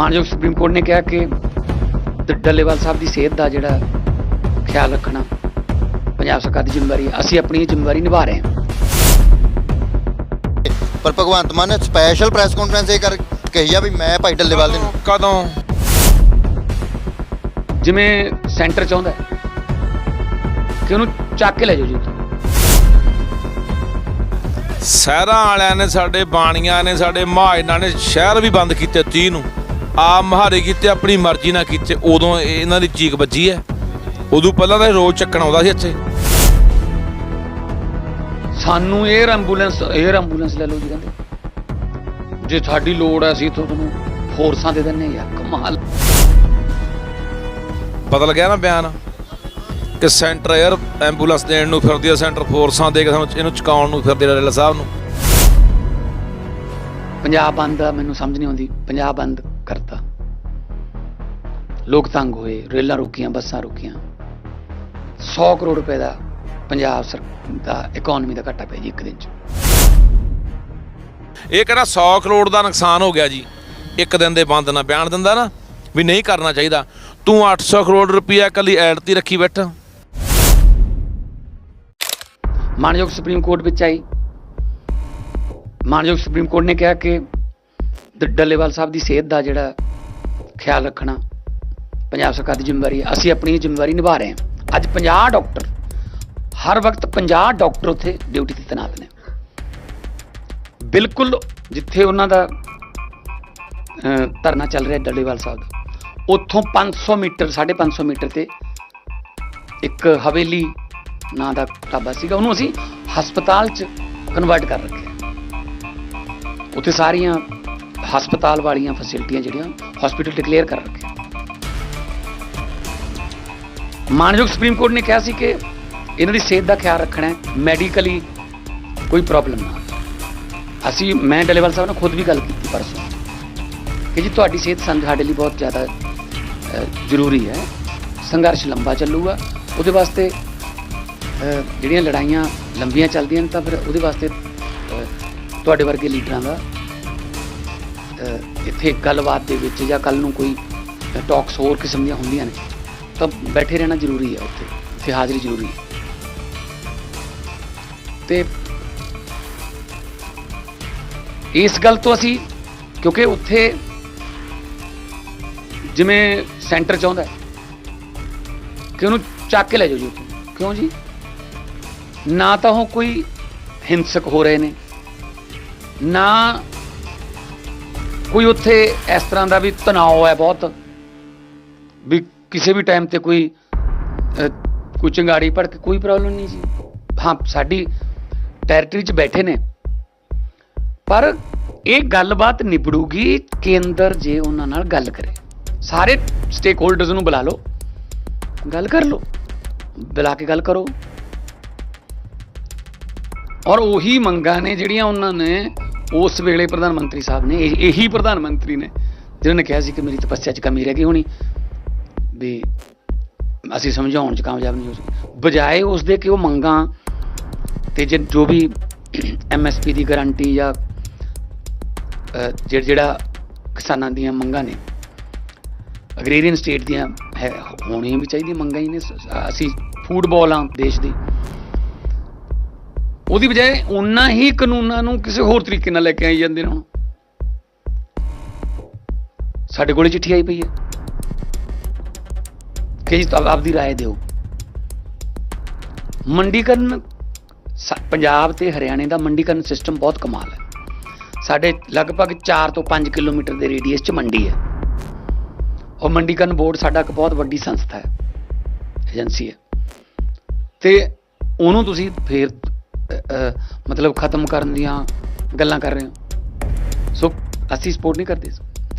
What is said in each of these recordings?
ਮਾਨਯੋਗ supreme court ਨੇ ਕਿਹਾ ਕਿ ਡੱਲੇਵਾਲ ਸਾਹਿਬ ਦੀ ਸਿਹਤ ਦਾ ਜਿਹੜਾ ਖਿਆਲ ਰੱਖਣਾ ਪੰਜਾਬ ਸਰਕਾਰ ਦੀ ਜ਼ਿੰਮੇਵਾਰੀ ਹੈ। ਅਸੀਂ ਆਪਣੀ ਜ਼ਿੰਮੇਵਾਰੀ ਨਿਭਾ ਰਹੇ ਹਾਂ। ਪਰ ਭਗਵੰਤ ਮਾਨ ਨੇ ਸਪੈਸ਼ਲ ਪ੍ਰੈਸ ਕਾਨਫਰੰਸ ਇਹ ਕਰ ਕਹੀ ਆ ਵੀ ਮੈਂ ਭਾਈ ਡੱਲੇਵਾਲ ਦੇ ਨੂੰ ਕਦੋਂ? ਜਿਵੇਂ ਸੈਂਟਰ ਚਾਹੁੰਦਾ ਹੈ ਕਿ ਉਹਨੂੰ ਚੱਕ ਕੇ ਲੈ ਜਾਓ ਜੀ ਉੱਥੋਂ। ਸ਼ਹਿਰਾਂ ਵਾਲਿਆਂ ਨੇ ਸਾਡੇ ਬਾਣੀਆਂ ਨੇ ਸਾਡੇ ਮਹਾਜਨਾਂ ਨੇ ਸ਼ਹਿਰ ਵੀ ਬੰਦ ਕੀਤੇ 30 ਨੂੰ। ਆਪ ਮਹਾਰੇ ਕੀਤੇ ਆਪਣੀ ਮਰਜ਼ੀ ਨਾਲ ਕੀਤੇ ਉਦੋਂ ਇਹਨਾਂ ਦੀ ਚੀਕ ਵੱਜੀ ਹੈ। ਉਦੋਂ ਪਹਿਲਾਂ ਤਾਂ ਰੋਜ਼ ਚੱਕਣ ਆਉਂਦਾ ਸੀ ਇੱਥੇ। ਸਾਨੂੰ 에ਅਰ ਐਂਬੂਲੈਂਸ 에ਅਰ ਐਂਬੂਲੈਂਸ ਲੈ ਲਓ ਜੀ ਕਹਿੰਦੇ। ਜੇ ਸਾਡੀ ਲੋੜ ਐ ਸੀ ਤੁਹਾਨੂੰ ਫੋਰਸਾਂ ਦੇ ਦਿੰਨੇ ਆ ਕਮਾਲ। ਬਦਲ ਗਿਆ ਨਾ ਬਿਆਨ? ਕਿ ਸੈਂਟਰ ਏਅਰ ਐਂਬੂਲੈਂਸ ਦੇਣ ਨੂੰ ਫਿਰਦੀ ਆ ਸੈਂਟਰ ਫੋਰਸਾਂ ਦੇ ਕੇ ਸਾਨੂੰ ਇਹਨੂੰ ਚਕਾਉਣ ਨੂੰ ਫਿਰਦੇ ਰੈਲਾ ਸਾਹਿਬ ਨੂੰ। ਪੰਜਾਬ ਬੰਦ ਮੈਨੂੰ ਸਮਝ ਨਹੀਂ ਆਉਂਦੀ। ਪੰਜਾਬ ਬੰਦ। ਕਰਤਾ। ਲੋਕ ਤੰਗ ਹੋਏ ਰੇਲਾਂ ਰੁਕੀਆਂ ਬੱਸਾਂ ਰੁਕੀਆਂ। 100 ਕਰੋੜ ਰੁਪਏ ਦਾ ਪੰਜਾਬ ਸਰ ਦਾ ਇਕਨੋਮੀ ਦਾ ਘਾਟਾ ਪਿਆ ਜੀ ਇੱਕ ਦਿਨ ਚ। ਇਹ ਕਹਿੰਦਾ 100 ਕਰੋੜ ਦਾ ਨੁਕਸਾਨ ਹੋ ਗਿਆ ਜੀ। ਇੱਕ ਦਿਨ ਦੇ ਬੰਦ ਨਾਲ ਬਿਆਨ ਦਿੰਦਾ ਨਾ ਵੀ ਨਹੀਂ ਕਰਨਾ ਚਾਹੀਦਾ। ਤੂੰ 800 ਕਰੋੜ ਰੁਪਈਆ ਇਕੱਲੀ ਐਡ ਤੇ ਰੱਖੀ ਬੈਠਾ। ਮਾਨਯੋਗ ਸੁਪਰੀਮ ਕੋਰਟ ਵਿੱਚ ਆਈ। ਮਾਨਯੋਗ ਸੁਪਰੀਮ ਕੋਰਟ ਨੇ ਕਿਹਾ ਕਿ ਡੱਲੇਵਾਲ ਸਾਹਿਬ ਦੀ ਸਿਹਤ ਦਾ ਜਿਹੜਾ ਖਿਆਲ ਰੱਖਣਾ ਪੰਜਾਬ ਸਰਕਾਰ ਦੀ ਜ਼ਿੰਮੇਵਾਰੀ ਹੈ। ਅਸੀਂ ਆਪਣੀ ਜ਼ਿੰਮੇਵਾਰੀ ਨਿਭਾ ਰਹੇ ਹਾਂ। ਅੱਜ 50 ਡਾਕਟਰ, ਹਰ ਵਕਤ 50 ਡਾਕਟਰ ਉੱਥੇ ਡਿਊਟੀ ਤੇ ਤੈਨਾਤ ਨੇ। ਬਿਲਕੁਲ ਜਿੱਥੇ ਉਹਨਾਂ ਦਾ ਧਰਨਾ ਚੱਲ ਰਿਹਾ ਡੱਲੇਵਾਲ ਸਾਹਿਬ ਦਾ, ਉੱਥੋਂ 500 ਮੀਟਰ 550 ਮੀਟਰ ਤੇ ਇੱਕ ਹਵੇਲੀ ਨਾਂ ਦਾ ਢਾਬਾ ਸੀਗਾ। ਉਹਨੂੰ ਅਸੀਂ ਹਸਪਤਾਲ 'ਚ ਕਨਵਰਟ ਕਰ ਰੱਖਿਆ। ਉੱਥੇ ਸਾਰੀਆਂ ਹਸਪਤਾਲ ਵਾਲੀਆਂ ਫੈਸਿਲਿਟੀਆਂ ਜਿਹੜੀਆਂ ਹਸਪੀਟਲ ਡਿਕਲੇਅਰ ਕਰ ਰੱਖੇ ਮਾਨਯੋਗ ਸੁਪਰੀਮ ਕੋਰਟ ਨੇ ਕਿਹਾ ਸੀ ਕਿ ਇਹਨਾਂ ਦੀ ਸਿਹਤ ਦਾ ਖਿਆਲ ਰੱਖਣਾ ਹੈ ਮੈਡੀਕਲੀ ਕੋਈ ਪ੍ਰੋਬਲਮ ਨਾ ਅਸੀਂ, ਮੈਂ ਡਲੇਵਾਲ ਸਾਹਿਬ ਨਾਲ ਖੁਦ ਵੀ ਗੱਲ ਕੀਤੀ ਪਰਸੋਂ ਕਿ ਜੀ ਤੁਹਾਡੀ ਸਿਹਤ ਸਾਨੂੰ ਸਾਡੇ ਲਈ ਬਹੁਤ ਜ਼ਿਆਦਾ ਜ਼ਰੂਰੀ ਹੈ। ਸੰਘਰਸ਼ ਲੰਬਾ ਚੱਲੂਗਾ, ਉਹਦੇ ਵਾਸਤੇ ਜਿਹੜੀਆਂ ਲੜਾਈਆਂ ਲੰਬੀਆਂ ਚੱਲਦੀਆਂ ਨੇ, ਤਾਂ ਫਿਰ ਉਹਦੇ ਵਾਸਤੇ ਤੁਹਾਡੇ ਵਰਗੇ ਲੀਡਰਾਂ ਦਾ ਇੱਥੇ ਗੱਲਬਾਤ ਦੇ ਵਿੱਚ ਜਾਂ ਕੱਲ ਨੂੰ ਕੋਈ ਟਾਕਸ ਹੋਰ ਕਿਸਮ ਦੀਆਂ ਹੁੰਦੀਆਂ ਨੇ, ਤਾਂ ਬੈਠੇ ਰਹਿਣਾ ਜ਼ਰੂਰੀ ਹੈ ਉੱਥੇ ਇੱਥੇ ਹਾਜ਼ਰੀ ਜ਼ਰੂਰੀ ਹੈ। ਤੇ ਇਸ ਗੱਲ ਤੋਂ ਅਸੀਂ, ਕਿਉਂਕਿ ਉੱਥੇ ਜਿਵੇਂ ਸੈਂਟਰ ਚਾਹੁੰਦਾ ਹੈ, ਕਿ ਉਹਨੂੰ ਚੱਕ ਕੇ ਲੈ ਜਾਓ ਜੀ ਉੱਥੋਂ। ਕਿਉਂ ਜੀ? ਨਾ ਤਾਂ ਉਹ ਕੋਈ ਹਿੰਸਕ ਹੋ ਰਹੇ ਨੇ, ਨਾ ਕੋਈ ਉੱਥੇ ਇਸ ਤਰ੍ਹਾਂ ਦਾ ਵੀ ਤਣਾਅ ਹੈ ਬਹੁਤ? ਵੀ ਕਿਸੇ ਵੀ ਟਾਈਮ ਤੇ ਕੋਈ ਅਹ, ਕੋਈ ਚੰਗਾੜੀ ਕੇ ਕੋਈ ਪ੍ਰੋਬਲਮ ਨਹੀਂ ਜੀ ਹਾਂ ਸਾਡੀ ਟੈਰੀਟਰੀ 'ਚ ਬੈਠੇ ਨੇ। ਪਰ ਇਹ ਗੱਲਬਾਤ ਨਿਬੜੂਗੀ ਕੇਂਦਰ ਜੇ ਉਹਨਾਂ ਨਾਲ ਗੱਲ ਕਰੇ। ਸਾਰੇ ਸਟੇਕ ਹੋਲਡਰਸ ਨੂੰ ਬੁਲਾ ਲਓ। ਗੱਲ ਕਰ ਲਓ। ਬੁਲਾ ਕੇ ਗੱਲ ਕਰੋ। ਔਰ ਉਹੀ ਮੰਗਾਂ ਨੇ ਜਿਹੜੀਆਂ ਉਹਨਾਂ ਨੇ ਉਸ ਵੇਲੇ ਪ੍ਰਧਾਨ ਮੰਤਰੀ ਸਾਹਿਬ ਨੇ ਇਹ- ਇਹੀ ਪ੍ਰਧਾਨ ਮੰਤਰੀ ਨੇ ਜਿਨ੍ਹਾਂ ਨੇ ਕਿਹਾ ਸੀ ਕਿ ਮੇਰੀ ਤਪੱਸਿਆ 'ਚ ਕਮੀ ਰਹਿ ਗਈ ਹੋਣੀ ਵੀ ਅਸੀਂ ਸਮਝਾਉਣ 'ਚ ਕਾਮਯਾਬ ਨਹੀਂ ਹੋ ਸਕੇ ਬਜਾਏ ਉਸ ਦੇ ਕਿ ਉਹ ਮੰਗਾਂ ਤੇ ਜੇ ਜੋ ਵੀ ਐਮਐਸਪੀ ਦੀ ਗਾਰੰਟੀ ਜਾਂ ਜਿਹੜਾ ਜਿਹੜਾ ਕਿਸਾਨਾਂ ਦੀਆਂ ਮੰਗਾਂ ਨੇ ਅਗਰੇਰੀਅਨ ਸਟੇਟ ਦੀਆਂ ਹੈ ਹੋਣੀਆਂ ਵੀ ਚਾਹੀਦੀਆਂ ਮੰਗਾਂ ਹੀ ਨੇ। ਅਸੀਂ ਫੂਟਬਾਲ ਆ ਦੇਸ਼ ਦੀ। ਉਹਦੀ ਬਜਾਏ ਉਹਨਾਂ ਹੀ ਕਾਨੂੰਨਾਂ ਨੂੰ ਕਿਸੇ ਹੋਰ ਤਰੀਕੇ ਨਾਲ ਲੈ ਕੇ ਆਈ ਜਾਂਦੇ ਨੇ ਹੁਣ ਸਾਡੇ ਕੋਲੇ ਚਿੱਠੀ ਆਈ ਪਈ ਹੈ ਕਿ ਜੀ ਤੁਸੀਂ ਆਪਦੀ رائے ਦਿਓ ਮੰਡੀਕਰਨ ਸ- ਪੰਜਾਬ ਤੇ ਹਰਿਆਣੇ ਦਾ ਮੰਡੀਕਰਨ ਸਿਸਟਮ ਬਹੁਤ ਕਮਾਲ ਹੈ ਸਾਡੇ ਲਗਭਗ 4 ਤੋਂ 5 ਕਿਲੋਮੀਟਰ ਦੇ ਰੇਡੀਅਸ 'ਚ ਮੰਡੀ ਹੈ ਉਹ ਮੰਡੀਕਰਨ ਬੋਰਡ ਸਾਡਾ ਇੱਕ ਬਹੁਤ ਵੱਡੀ ਸੰਸਥਾ ਹੈ ਏਜੰਸੀ ਹੈ ਤੇ ਉਹਨੂੰ ਤੁਸੀਂ ਫੇਰ ਅ, ਅ, ਮਤਲਬ ਖਤਮ ਕਰਨ ਦੀਆਂ ਗੱਲਾਂ ਕਰ ਰਹੇ ਹੋ। ਸੋ, ਅਸੀਂ ਸਪੋਰਟ ਨਹੀਂ ਕਰਦੇ।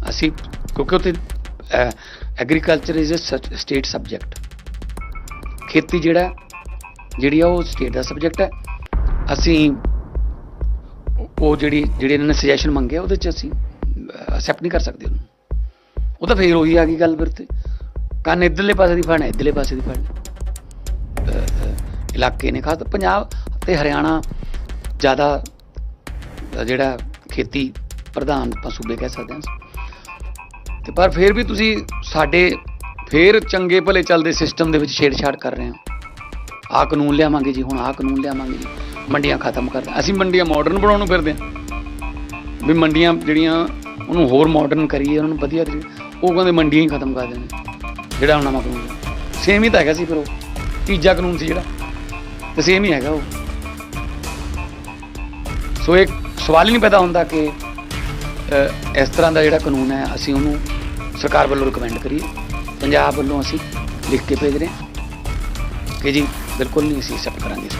ਅਸੀਂ, ਕਿਉਂਕਿ ਉੱਥੇ agriculture is a state subject ਖੇਤੀ ਜਿਹੜਾ, ਜਿਹੜੀ ਆ, ਉਹ ਸਟੇਟ ਦਾ ਸਬਜੈਕਟ ਹੈ। ਅਸੀਂ, ਉਹ ਜਿਹੜੀ, ਜਿਹੜੇ ਇਹਨਾਂ ਨੇ ਸੁਜੈਸ਼ਨ ਮੰਗਿਆ ਉਹਦੇ ਚ ਅਸੀਂ ਅਸੈਪਟ ਨਹੀਂ ਕਰ ਸਕਦੇ ਉਹਨੂੰ। ਉਹ ਤਾਂ ਫੇਰ ਉਹੀ ਆ ਗਈ ਗੱਲ ਫਿਰ ਤੇ। ਕੰਨ ਇਧਰਲੇ ਪਾਸੇ ਦੀ ਫੜਨਾ, ਇਧਰਲੇ ਪਾਸੇ ਦੀ ਫੜਨਾ। ਇਲਾਕੇ ਨੇ ਖਾਸ ਪੰਜਾਬ ਤੇ ਹਰਿਆਣਾ ਜ਼ਿਆਦਾ ਜਿਹੜਾ ਖੇਤੀ ਪ੍ਰਧਾਨ ਆਪਾਂ ਸੂਬੇ ਕਹਿ ਸਕਦੇ ਹਾਂ। ਤੇ ਪਰ ਫਿਰ ਵੀ ਤੁਸੀਂ ਸਾਡੇ ਫਿਰ ਚੰਗੇ ਭਲੇ ਚੱਲਦੇ ਸਿਸਟਮ ਦੇ ਵਿੱਚ ਛੇੜਛਾੜ ਕਰ ਰਹੇ ਹੋ। ਆਹ ਕਾਨੂੰਨ ਲਿਆਵਾਂਗੇ ਜੀ, ਹੁਣ ਆਹ ਕਾਨੂੰਨ ਲਿਆਵਾਂਗੇ ਜੀ। ਮੰਡੀਆਂ ਖਤਮ ਕਰ ਅਸੀਂ ਮੰਡੀਆਂ ਮਾਡਰਨ ਬਣਾਉਣ ਨੂੰ ਫਿਰਦੇ ਹਾਂ। ਵੀ ਮੰਡੀਆਂ ਜਿਹੜੀਆਂ, ਉਹਨੂੰ ਹੋਰ ਮਾਡਰਨ ਕਰੀਏ, ਉਹਨਾਂ ਨੂੰ ਵਧੀਆ ਤਰੀਕੇ ਉਹ ਕਹਿੰਦੇ ਮੰਡੀਆਂ ਹੀ ਖਤਮ ਕਰ ਦੇਣ। ਜਿਹੜਾ ਹੁਣ ਨਵਾਂ ਕਾਨੂੰਨ ਸੇਮ ਹੀ ਤਾਂ ਹੈਗਾ ਸੀ ਫਿਰ ਉਹ। ਤੀਜਾ ਕਾਨੂੰਨ ਸੀ ਜਿਹੜਾ। ਤੇ ਸੇਮ ਹੀ ਹੈਗਾ ਉਹ। ਸੋ ਇਹ ਸਵਾਲ ਹੀ ਨਹੀਂ ਪੈਦਾ ਹੁੰਦਾ ਕਿ ਇਸ ਤਰ੍ਹਾਂ ਦਾ ਜਿਹੜਾ ਕਾਨੂੰਨ ਹੈ, ਅਸੀਂ ਉਹਨੂੰ ਸਰਕਾਰ ਵੱਲੋਂ ਰਿਕਮੈਂਡ ਕਰੀਏ। ਪੰਜਾਬ ਵੱਲੋਂ ਅਸੀਂ ਲਿਖ ਕੇ ਭੇਜ ਰਹੇ ਹਾਂ ਕਿ ਜੀ ਬਿਲਕੁਲ ਨਹੀਂ ਅਸੀਂ ਐਕਸੈਪਟ ਕਰਾਂਗੇ। ਇਸ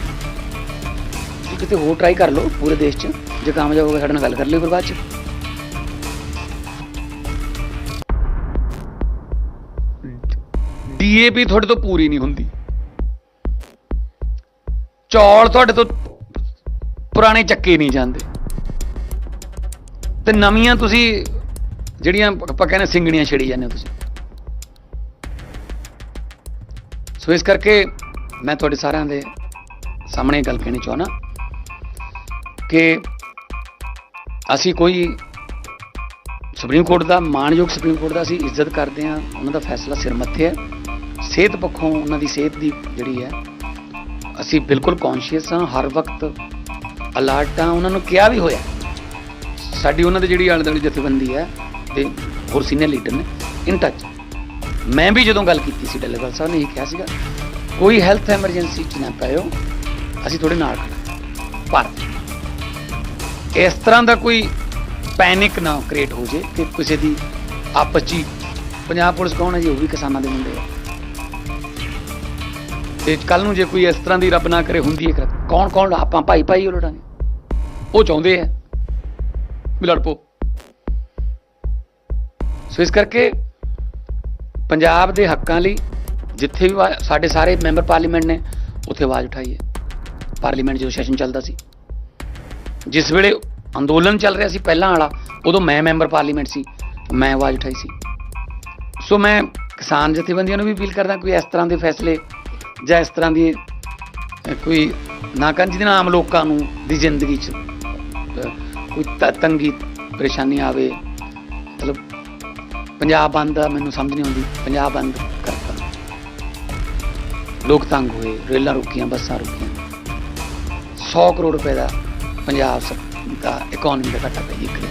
ਤੁਸੀਂ ਕਿਤੇ ਹੋਰ ਟਰਾਈ ਕਰ ਲਓ ਪੂਰੇ ਦੇਸ਼ 'ਚ, ਜੇ ਕਾਮਯਾਬ ਹੋ ਗਏ ਸਾਡੇ ਨਾਲ ਗੱਲ ਕਰ ਲਿਓ ਫਿਰ ਬਾਅਦ 'ਚ ਡੀਏਪੀ ਤੁਹਾਡੇ ਤੋਂ ਪੂਰੀ ਨਹੀਂ ਹੁੰਦੀ। ਚੌਲ ਤੁਹਾਡੇ ਤੋਂ ਪੁਰਾਣੇ ਚੱਕੇ ਨਹੀਂ ਜਾਂਦੇ। ਤੇ ਨਵੀਆਂ ਤੁਸੀਂ ਜਿਹੜੀਆਂ ਆਪਾਂ ਕਹਿੰਦੇ ਸਿੰਗਣੀਆਂ ਛੇੜੀ ਜਾਂਦੇ ਹੋ ਤੁਸੀਂ। ਸੋ ਇਸ ਕਰਕੇ ਮੈਂ ਤੁਹਾਡੇ ਸਾਰਿਆਂ ਦੇ ਸਾਹਮਣੇ ਇਹ ਗੱਲ ਕਹਿਣੀ ਚਾਹਣਾ ਕਿ ਅਸੀਂ ਕੋਈ ਸੁਪਰੀਮ ਕੋਰਟ ਦਾ ਮਾਣਯੋਗ ਸੁਪਰੀਮ ਕੋਰਟ ਦਾ ਅਸੀਂ ਇੱਜ਼ਤ ਕਰਦੇ ਹਾਂ, ਉਹਨਾਂ ਦਾ ਫੈਸਲਾ ਸਿਰ ਮੱਥੇ ਹੈ। ਸਿਹਤ ਪੱਖੋਂ ਉਹਨਾਂ ਦੀ ਸਿਹਤ ਦੀ ਜਿਹੜੀ ਹੈ, ਅਸੀਂ ਬਿਲਕੁਲ ਕੌਨਸ਼ੀਅਸ ਹਾਂ, ਹਰ ਵਕਤ ਅਲਰਟ ਤਾਂ ਉਹਨਾਂ ਨੂੰ ਕਿਹਾ ਵੀ ਹੋਇਆ। ਸਾਡੀ ਉਹਨਾਂ ਦੀ ਜਿਹੜੀ ਆਲੇ ਦੁਆਲੇ ਜਥੇਬੰਦੀ ਹੈ ਤੇ ਹੋਰ ਸੀਨੀਅਰ ਲੀਡਰ ਨੇ ਇਨ ਟੱਚ ਮੈਂ ਵੀ ਜਦੋਂ ਗੱਲ ਕੀਤੀ ਸੀ ਡੱਲੇਵਾਲ ਸਾਹਿਬ ਨੇ, ਇਹ ਕਿਹਾ ਸੀਗਾ, ਕੋਈ ਹੈਲਥ ਐਮਰਜੈਂਸੀ ਚ ਨਾ ਪਾਇਓ, ਅਸੀਂ ਤੁਹਾਡੇ ਨਾਲ ਖੜੇ ਪਰ ਇਸ ਤਰ੍ਹਾਂ ਦਾ ਕੋਈ ਪੈਨਿਕ ਨਾ ਕ੍ਰੀਏਟ ਹੋ ਜੇ ਕਿ ਕਿਸੇ ਦੀ ਆਪਸ 'ਚ ਹੀ, ਪੰਜਾਬ ਪੁਲਿਸ ਕੌਣ ਹੈ ਜੀ, ਉਹ ਵੀ ਕਿਸਾਨਾਂ ਦੇ ਮੁੰਡੇ ਆ। ਤੇ ਕੱਲ ਨੂੰ ਜੇ ਕੋਈ ਇਸ ਤਰ੍ਹਾਂ ਦੀ ਰੱਬ ਨਾ ਕਰੇ, ਹੁੰਦੀ ਹੈ ਕੌਣ ਕੌਣ ਆਪਾਂ ਭਾਈ ਭਾਈ ਉਹ ਲੜਾਂਗੇ ਉਹ ਚਾਹੁੰਦੇ ਆ। ਵੀ ਲੜ ਪੋ ਸੋ ਇਸ ਕਰਕੇ ਪੰਜਾਬ ਦੇ ਹੱਕਾਂ ਲਈ ਜਿੱਥੇ ਵੀ ਸਾਡੇ ਸਾਰੇ ਮੈਂਬਰ ਪਾਰਲੀਮੈਂਟ ਨੇ, ਉੱਥੇ ਆਵਾਜ਼ ਉਠਾਈ ਹੈ। ਪਾਰਲੀਮੈਂਟ ਜਦੋਂ ਸੈਸ਼ਨ ਚੱਲਦਾ ਸੀ। ਜਿਸ ਵੇਲੇ ਅੰਦੋਲਨ ਚੱਲ ਰਿਹਾ ਸੀ ਪਹਿਲਾਂ ਵਾਲਾ, ਉਦੋਂ ਮੈਂ ਮੈਂਬਰ ਪਾਰਲੀਮੈਂਟ ਸੀ, ਮੈਂ ਆਵਾਜ਼ ਉਠਾਈ ਸੀ। ਸੋ ਮੈਂ ਕਿਸਾਨ ਜਥੇਬੰਦੀਆਂ ਨੂੰ ਵੀ ਅਪੀਲ ਕਰਦਾ ਕੋਈ ਇਸ ਤਰ੍ਹਾਂ ਦੇ ਫੈਸਲੇ ਜਾਂ ਇਸ ਤਰ੍ਹਾਂ ਦੀ ਕੋਈ ਨਾ ਕਰਨ ਜਿਹਦੇ ਨਾਲ ਆਮ ਲੋਕਾਂ ਨੂੰ ਦੀ ਜ਼ਿੰਦਗੀ 'ਚ ਕੋਈ ਤ- ਤੰਗੀ, ਪਰੇਸ਼ਾਨੀ ਆਵੇ। ਮਤਲਬ ਪੰਜਾਬ ਬੰਦ ਦਾ ਮੈਨੂੰ ਸਮਝ ਨਹੀਂ ਆਉਂਦੀ। ਪੰਜਾਬ ਬੰਦ ਕਰਤਾ। ਲੋਕ ਤੰਗ ਹੋਏ, ਰੇਲਾਂ ਰੁਕੀਆਂ, ਬੱਸਾਂ ਰੁਕੀਆਂ। 100 ਕਰੋੜ ਰੁਪਏ ਦਾ ਪੰਜਾਬ ਸ- ਦਾ ਇਕਨੋਮੀ ਦਾ ਘਾਟਾ ਪੈ ਜੀ ਇੱਕ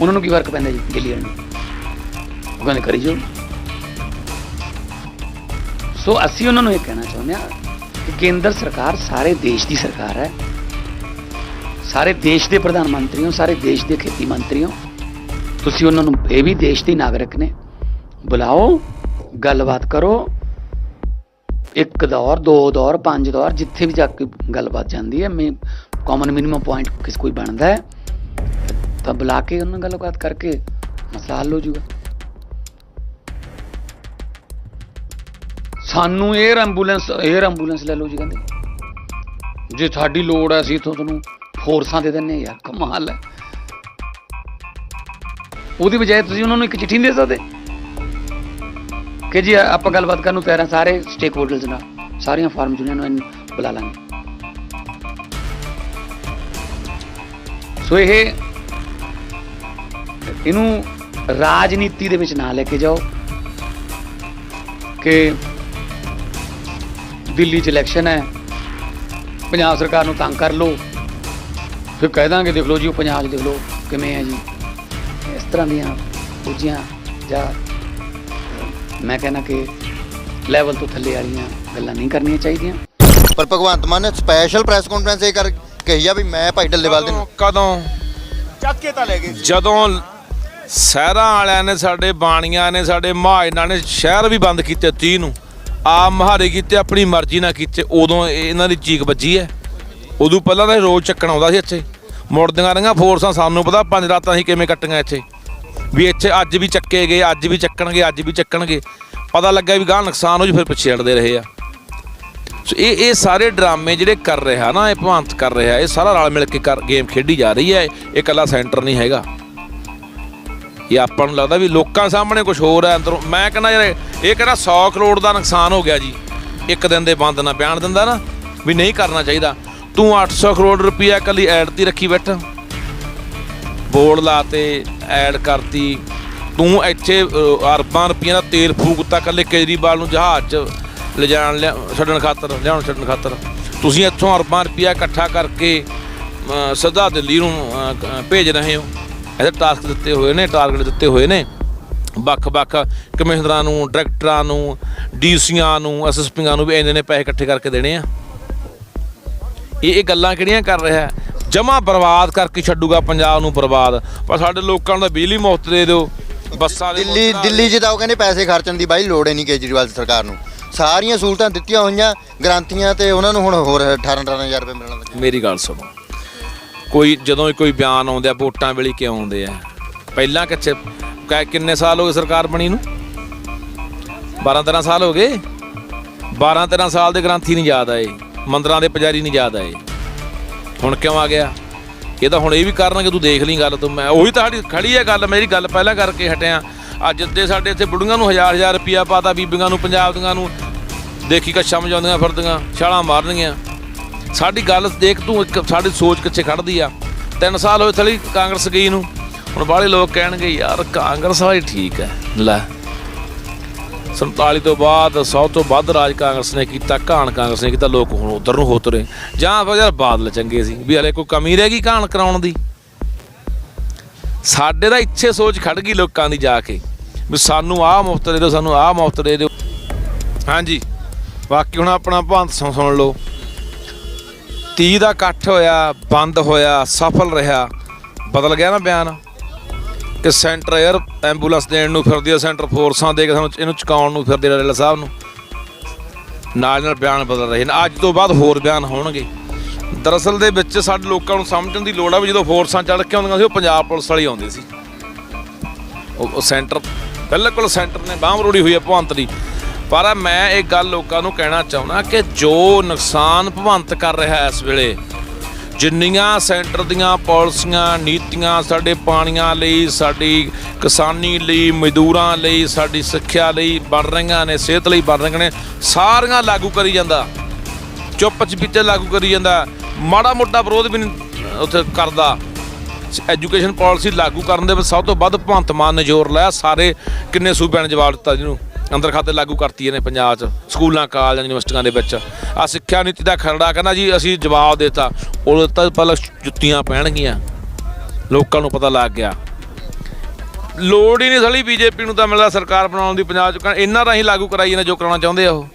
ਉਹਨਾਂ ਨੂੰ ਕੀ ਫ਼ਰਕ ਪੈਂਦਾ ਜੀ, ਦਿੱਲੀ ਵਾਲਿਆਂ ਨੂੰ? ਉਹ ਕਹਿੰਦੇ ਕਰੀ ਜੋ ਸੋ ਅਸੀਂ ਉਹਨਾਂ ਨੂੰ ਇਹ ਕਹਿਣਾ ਚਾਹੁੰਦੇ ਹਾਂ ਕਿ ਕੇਂਦਰ ਸਰਕਾਰ ਸਾਰੇ ਦੇਸ਼ ਦੀ ਸਰਕਾਰ ਹੈ। ਸਾਰੇ ਦੇਸ਼ ਦੇ ਪ੍ਰਧਾਨ ਮੰਤਰੀ ਹੋ ਸਾਰੇ ਦੇਸ਼ ਦੇ ਖੇਤੀ ਮੰਤਰੀ ਹੋ ਤੁਸੀਂ ਉਹਨਾਂ ਨੂੰ ਇਹ ਵੀ ਦੇਸ਼ ਦੇ ਨਾਗਰਿਕ ਨੇ। ਬੁਲਾਓ, ਗੱਲਬਾਤ ਕਰੋ। ਇੱਕ ਦੌਰ, ਦੋ ਦੌਰ, ਪੰਜ ਦੌਰ, ਜਿੱਥੇ ਵੀ ਜਾ ਕੇ ਗੱਲਬਾਤ ਜਾਂਦੀ ਹੈ, ਮੈਂ ਕਾਮਨ ਮਿਨੀਮਮ ਪੁਆਇੰਟ ਕਿਸ ਕੋਈ ਬਣਦਾ ਹੈ, ਤਾਂ ਬੁਲਾ ਕੇ ਉਹਨਾਂ ਨਾਲ ਗੱਲਬਾਤ ਕਰਕੇ ਮਸਲਾ ਹੱਲ ਹੋ ਜਾਊਗਾ। ਸਾਨੂੰ 에ਅਰ ਐਂਬੂਲੈਂਸ 에ਅਰ ਐਂਬੂਲੈਂਸ ਲੈ ਲਓ ਜੀ ਕਹਿੰਦੇ। ਜੇ ਸਾਡੀ ਲੋੜ ਹੈ ਅਸੀਂ ਇੱਥੋਂ ਤੁਹਾਨੂੰ ਫੋਰਸਾਂ ਦੇ ਦਿੰਨੇ ਯਾਰ ਕਮਾਲ ਹੈ। ਉਹਦੀ ਬਜਾਏ ਤੁਸੀਂ ਉਹਨਾਂ ਨੂੰ ਇੱਕ ਚਿੱਠੀ ਨਹੀਂ ਦੇ ਸਕਦੇ? ਕਿ ਜੀ, ਆਪਾਂ ਗੱਲਬਾਤ ਕਰਨ ਨੂੰ ਤਿਆਰ ਹਾਂ ਸਾਰੇ ਸਟੇਕ ਹੋਲਡਰਸ ਨਾਲ, ਸਾਰੀਆਂ ਫਾਰਮ ਯੂਨੀਅਨ ਨੂੰ ਬੁਲਾ ਲਾਂਗੇ। ਸੋ ਇਹ ਇਹਨੂੰ ਰਾਜਨੀਤੀ ਦੇ ਵਿੱਚ ਨਾ ਲੈ ਕੇ ਜਾਓ ਕਿ ਦਿੱਲੀ 'ਚ ਇਲੈਕਸ਼ਨ ਹੈ। ਪੰਜਾਬ ਸਰਕਾਰ ਨੂੰ ਤੰਗ ਕਰ ਲਓ। ਫਿਰ ਕਹਿ ਦਾਂਗੇ ਦੇਖ ਲਓ ਜੀ ਉਹ ਪੰਜਾਬ 'ਚ ਦੇਖ ਲਓ ਕਿਵੇਂ ਹੈ ਜੀ। ਇਸ ਤਰ੍ਹਾਂ ਦੀਆਂ ਦੂਜੀਆਂ ਜਾਂ ਮੈਂ ਕਹਿੰਦਾ ਕਿ ਲੈਵਲ ਤੋਂ ਥੱਲੇ ਵਾਲੀਆਂ ਗੱਲਾਂ ਨਹੀਂ ਕਰਨੀਆਂ ਚਾਹੀਦੀਆਂ। ਪਰ ਭਗਵੰਤ ਮਾਨ ਨੇ ਸਪੈਸ਼ਲ ਪ੍ਰੈਸ ਕਾਨਫਰੰਸ ਇਹ ਕਰ ਕਹੀ ਆ ਵੀ ਮੈਂ ਭਾਈ ਡੱਲੇਵਾਲ ਦੇ ਕਦੋਂ- ਕਦੋਂ? ਚੱਕ ਕੇ ਤਾਂ ਲੈ ਗਏ। ਜਦੋਂ ਸ਼ਹਿਰਾਂ ਵਾਲਿਆਂ ਨੇ ਸਾਡੇ ਬਾਣੀਆਂ ਨੇ ਸਾਡੇ ਮਹਾਜਨਾਂ ਨੇ ਸ਼ਹਿਰ ਵੀ ਬੰਦ ਕੀਤੇ 30 ਨੂੰ। ਆਪ ਮਹਾਰੇ ਕੀਤੇ, ਆਪਣੀ ਮਰਜ਼ੀ ਨਾਲ ਕੀਤੇ, ਉਦੋਂ ਇਹ- ਇਹਨਾਂ ਦੀ ਚੀਕ ਵੱਜੀ ਹੈ। ਉਦੋਂ ਪਹਿਲਾਂ ਤਾਂ ਇਹ ਰੋਜ਼ ਚੱਕਣ ਆਉਂਦਾ ਸੀ ਇੱਥੇ। ਮੁੜਦੀਆਂ ਰਹੀਆਂ ਫੋਰਸਾਂ ਸਾਨੂੰ ਪਤਾ, ਪੰਜ ਰਾਤਾਂ ਅਸੀਂ ਕਿਵੇਂ ਕੱਟੀਆਂ ਇੱਥੇ। ਵੀ ਇੱਥੇ ਅੱਜ ਵੀ ਚੱਕੇ ਗਏ, ਅੱਜ ਵੀ ਚੱਕਣਗੇ, ਅੱਜ ਵੀ ਚੱਕਣਗੇ। ਪਤਾ ਲੱਗਾ ਵੀ ਗਾਹ ਨੁਕਸਾਨ ਹੋ ਜੀ, ਫਿਰ ਪਿੱਛੇ ਹਟਦੇ ਰਹੇ ਆ। ਸੋ ਇਹ ਇਹ ਸਾਰੇ ਡਰਾਮੇ ਜਿਹੜੇ ਕਰ ਰਿਹਾ ਨਾ, ਇਹ ਭਵੰਤ ਕਰ ਰਿਹਾ, ਇਹ ਸਾਰਾ ਰਲ ਮਿਲ ਕੇ ਕਰ ਗੇਮ ਖੇਡੀ ਜਾ ਰਹੀ ਹੈ। ਇਹ ਇਕੱਲਾ ਸੈਂਟਰ ਨਹੀਂ ਹੈਗਾ। ਇਹ ਆਪਾਂ ਨੂੰ ਲੱਗਦਾ ਵੀ ਲੋਕਾਂ ਸਾਹਮਣੇ ਕੁਝ ਹੋਰ ਹੈ ਅੰਦਰੋਂ। ਮੈਂ ਕਹਿੰਦਾ ਯਾਰ ਇਹ ਕਹਿੰਦਾ 100 ਕਰੋੜ ਦਾ ਨੁਕਸਾਨ ਹੋ ਗਿਆ ਜੀ। ਇੱਕ ਦਿਨ ਦੇ ਬੰਦ ਨਾ ਬਿਆਨ ਦਿੰਦਾ ਨਾ ਵੀ ਨਹੀਂ ਕਰਨਾ ਚਾਹੀਦਾ। ਤੂੰ 800 ਕਰੋੜ ਰੁਪਈਆ ਇਕੱਲੀ ਐਡ ਤੇ ਰੱਖੀ ਬੈਠਾ। ਬੋਰਡ ਲਾਤੇ ਐਡ ਕਰਤੀ। ਤੂੰ ਇੱਥੇ ਅਰਬਾਂ ਰੁਪਈਆ ਦਾ ਤੇਲ ਫੂਕਤਾ ਕੱਲੇ ਕੇਜਰੀਵਾਲ ਨੂੰ ਜਹਾਜ਼ 'ਚ ਲਿਜਾਣ ਲਿਆ ਛੱਡਣ ਖਾਤਰ ਲਿਆਉਣ ਛੱਡਣ ਖਾਤਰ। ਤੁਸੀਂ ਇੱਥੋਂ ਅਰਬਾਂ ਰੁਪਈਆ ਇਕੱਠਾ ਕਰਕੇ ਅ, ਸਿੱਧਾ ਦਿੱਲੀ ਨੂੰ ਭੇਜ ਰਹੇ ਹੋ। ਇਹਦੇ ਟਾਸਕ ਦਿੱਤੇ ਹੋਏ ਨੇ ਟਾਰਗੇਟ ਦਿੱਤੇ ਹੋਏ ਨੇ। ਵੱਖ-ਵੱਖ ਕਮਿਸ਼ਨਰਾਂ ਨੂੰ ਡਾਇਰੈਕਟਰਾਂ ਨੂੰ ਡੀਸੀਆਂ ਨੂੰ ਐਸਐਸਪੀਆਂ ਨੂੰ ਵੀ ਇੰਨੇ ਨੇ ਪੈਸੇ ਇਕੱਠੇ ਕਰਕੇ ਦੇਣੇ ਆ। ਇਹ ਇਹ ਗੱਲਾਂ ਕਿਹੜੀਆਂ ਕਰ ਰਿਹਾ ਜਮਾ ਬਰਬਾਦ ਕਰਕੇ ਛੱਡੂਗਾ ਪੰਜਾਬ ਨੂੰ ਬਰਬਾਦ। ਪਰ ਸਾਡੇ ਲੋਕਾਂ ਨੂੰ ਤਾਂ ਬਿਜਲੀ ਮੁਫਤ ਦੇ ਦਿਓ। ਬੱਸਾਂ ਦੇ ਦਿੱਲੀ ਦਿੱਲੀ 'ਚ ਤਾਂ ਉਹ ਕਹਿੰਦੇ ਪੈਸੇ ਖਰਚਣ ਦੀ ਬਾਈ ਲੋੜ ਹੀ ਨਹੀਂ ਕੇਜਰੀਵਾਲ ਦੀ ਸਰਕਾਰ ਨੂੰ। ਸਾਰੀਆਂ ਸਹੂਲਤਾਂ ਦਿੱਤੀਆਂ ਹੋਈਆਂ ਗ੍ਰਾਂਤੀਆਂ ਤੇ ਉਹਨਾਂ ਨੂੰ ਹੁਣ ਹੋਰ 18 18000 ਰੁਪਏ ਮਿਲਣ ਲੱਗੇ। ਮੇਰੀ ਗੱਲ ਸੁਣੋ। ਕੋਈ ਜਦੋਂ ਕੋਈ ਬਿਆਨ ਆਉਂਦੇ ਆ, ਵੋਟਾਂ ਵੇਲੇ ਕਿਉਂ ਆਉਂਦੇ ਆ? ਪਹਿਲਾਂ ਕਿੱਥੇ? ਕ- ਕਿੰਨੇ ਸਾਲ ਹੋ ਗਏ ਸਰਕਾਰ ਬਣੀ ਨੂੰ? 12 13 ਸਾਲ ਹੋ ਗਏ? 12 13 ਸਾਲ ਦੇ ਗ੍ਰੰਥੀ ਨਹੀਂ ਯਾਦ ਆਏ, ਮੰਦਰਾਂ ਦੇ ਪੁਜਾਰੀ ਨਹੀਂ ਯਾਦ ਆਏ। ਹੁਣ ਕਿਉਂ ਆ ਗਿਆ? ਇਹ ਤਾਂ ਹੁਣ ਇਹ ਵੀ ਕਰਨਗੇ ਤੂੰ ਦੇਖ ਲਈ ਗੱਲ ਤੂੰ, ਮੈਂ ਉਹੀ ਤਾਂ ਸਾਡੀ ਖੜੀ ਹੈ ਗੱਲ, ਮੇਰੀ ਗੱਲ ਪਹਿਲਾਂ ਕਰਕੇ ਹਟਿਆ। ਅੱਜ ਦੇ ਸਾਡੇ ਇੱਥੇ ਬੁੜੀਆਂ ਨੂੰ ਹਜ਼ਾਰ ਹਜ਼ਾਰ ਰੁਪਿਆ ਪਾਤਾ, ਬੀਬੀਆਂ ਨੂੰ, ਪੰਜਾਬ ਦੀਆਂ ਨੂੰ। ਦੇਖੀ ਕੱਛਾ ਮਜਾਉਂਦੀਆਂ ਫਿਰਦੀਆਂ, ਛਾਲਾਂ ਮਾਰਨਗੀਆਂ ਸਾਡੀ ਗੱਲ ਦੇਖ ਤੂੰ ਇੱਕ ਸਾਡੀ ਸੋਚ ਕਿੱਥੇ ਖੜਦੀ ਆ? ਤਿੰਨ ਸਾਲ ਹੋਏ ਥਲੀ ਕਾਂਗਰਸ ਗਈ ਨੂੰ। ਹੁਣ ਬਾਹਲੇ ਲੋਕ ਕਹਿਣਗੇ, ਯਾਰ ਕਾਂਗਰਸ ਵਾਲੀ ਠੀਕ ਹੈ। ਲੈ 47 ਤੋਂ ਬਾਅਦ 100 ਤੋਂ ਵੱਧ ਰਾਜ ਕਾਂਗਰਸ ਨੇ ਕੀਤਾ, ਘਾਣ ਕਾਂਗਰਸ ਨੇ ਕੀਤਾ, ਲੋਕ ਹੁਣ ਉਧਰ ਨੂੰ ਹੋ ਤੁਰੇ। ਜਾਂ ਫਿਰ ਯਾਰ ਬਾਦਲ ਚੰਗੇ ਸੀ, ਵੀ ਹਲੇ ਕੋਈ ਕਮੀ ਰਹਿ ਗਈ ਘਾਣ ਕਰਾਉਣ ਦੀ। ਸਾਡੇ ਦਾ ਇੱਥੇ ਸੋਚ ਖੜ ਗਈ ਲੋਕਾਂ ਦੀ ਜਾ ਕੇ, ਵੀ ਸਾਨੂੰ ਆਹ ਮੁਫਤ ਦੇ ਦਿਓ, ਸਾਨੂੰ ਆਹ ਮੁਫਤ ਦੇ ਦਿਓ। ਹਾਂਜੀ, ਬਾਕੀ ਹੁਣ ਆਪਣਾ ਭੰਤ ਸੁਣ ਲਓ। 30 ਦਾ ਇਕੱਠ ਹੋਇਆ, ਬੰਦ ਹੋਇਆ, ਸਫਲ ਰਿਹਾ। ਬਦਲ ਗਿਆ ਨਾ ਬਿਆਨ? ਕਿ ਸੈਂਟਰ 에ਅਰ ਐਂਬੂਲੈਂਸ ਦੇਣ ਨੂੰ ਫਿਰਦੀ ਆ, ਸੈਂਟਰ ਫੋਰਸਾਂ ਦੇ ਕੇ ਸਾਨੂੰ ਇਹਨੂੰ ਚੁਕਾਉਣ ਨੂੰ ਫਿਰਦੇ ਰੈਲ ਸਾਹਿਬ ਨੂੰ। ਨਾਲ ਨਾਲ ਬਿਆਨ ਬਦਲ ਰਹੇ ਨੇ। ਅੱਜ ਤੋਂ ਬਾਅਦ ਹੋਰ ਬਿਆਨ ਹੋਣਗੇ। ਦਰਅਸਲ ਦੇ ਵਿੱਚ ਸਾਡੇ ਲੋਕਾਂ ਨੂੰ ਸਮਝਣ ਦੀ ਲੋੜ ਆ ਵੀ ਜਦੋਂ ਫੋਰਸਾਂ ਚੜ੍ਹ ਕੇ ਆਉਂਦੀਆਂ ਸੀ, ਉਹ ਪੰਜਾਬ ਪੁਲਿਸ ਵਾਲੀ ਆਉਂਦੀ ਸੀ। ਉਹ ਸੈਂਟਰ ਬਿਲਕੁਲ ਸੈਂਟਰ ਨੇ ਬਾਂਹ ਮਰੋੜੀ ਹੋਈ ਹੈ ਭਵੰਤ ਦੀ। ਪਰ ਮੈਂ ਇਹ ਗੱਲ ਲੋਕਾਂ ਨੂੰ ਕਹਿਣਾ ਚਾਹੁੰਦਾ ਕਿ ਜੋ ਨੁਕਸਾਨ ਭਵੰਤ ਕਰ ਰਿਹਾ ਇਸ ਵੇਲੇ, ਜਿੰਨੀਆਂ ਸੈਂਟਰ ਦੀਆਂ ਪਾਲਿਸੀਆਂ, ਨੀਤੀਆਂ ਸਾਡੇ ਪਾਣੀਆਂ ਲਈ, ਸਾਡੀ ਕਿਸਾਨੀ ਲਈ, ਮਜ਼ਦੂਰਾਂ ਲਈ, ਸਾਡੀ ਸਿੱਖਿਆ ਲਈ ਬਣ ਰਹੀਆਂ ਨੇ, ਸਿਹਤ ਲਈ ਬਣ ਰਹੀਆਂ ਨੇ, ਸਾਰੀਆਂ ਲਾਗੂ ਕਰੀ ਜਾਂਦਾ ਚੁੱਪ ਚਪੀਤੇ ਲਾਗੂ ਕਰੀ ਜਾਂਦਾ ਮਾੜਾ ਮੋਟਾ ਵਿਰੋਧ ਵੀ ਨਹੀਂ ਉੱਥੇ ਕਰਦਾ। ਐਜੂਕੇਸ਼ਨ ਪਾਲਿਸੀ ਲਾਗੂ ਕਰਨ ਦੇ ਵਿੱਚ ਸਭ ਤੋਂ ਵੱਧ ਭਗਵੰਤ ਮਾਨ ਨੇ ਜ਼ੋਰ ਲਾਇਆ, ਸਾਰੇ ਕਿੰਨੇ ਸੂਬਿਆਂ ਨੇ ਜਵਾਬ ਦਿੱਤਾ ਜਿਹਨੂੰ ਅੰਦਰ ਖਾਤੇ ਲਾਗੂ ਕਰਤੀ ਨੇ ਪੰਜਾਬ 'ਚ, ਸਕੂਲਾਂ, ਕਾਲਜਾਂ, ਯੂਨੀਵਰਸਿਟੀਆਂ ਦੇ ਵਿੱਚ। ਆ ਸਿੱਖਿਆ ਨੀਤੀ ਦਾ ਖਰੜਾ ਕਹਿੰਦਾ ਜੀ, ਅਸੀਂ ਜਵਾਬ ਦਿੱਤਾ। ਉਹ ਤਾਂ ਪਹਿਲਾਂ ਜੁੱਤੀਆਂ ਪੈਣਗੀਆਂ। ਲੋਕਾਂ ਨੂੰ ਪਤਾ ਲੱਗ ਗਿਆ। ਲੋੜ ਹੀ ਨਹੀਂ ਥਲੀ ਬੀਜੇਪੀ ਨੂੰ ਤਾਂ ਮਿਲਦਾ ਸਰਕਾਰ ਬਣਾਉਣ ਦੀ ਪੰਜਾਬ 'ਚ। ਇਹਨਾਂ ਰਾਹੀਂ ਲਾਗੂ ਕਰਾਈ ਜਾਂਦੇ ਜੋ ਕਰਾਉਣਾ ਚਾਹੁੰਦੇ ਆ ਉਹ।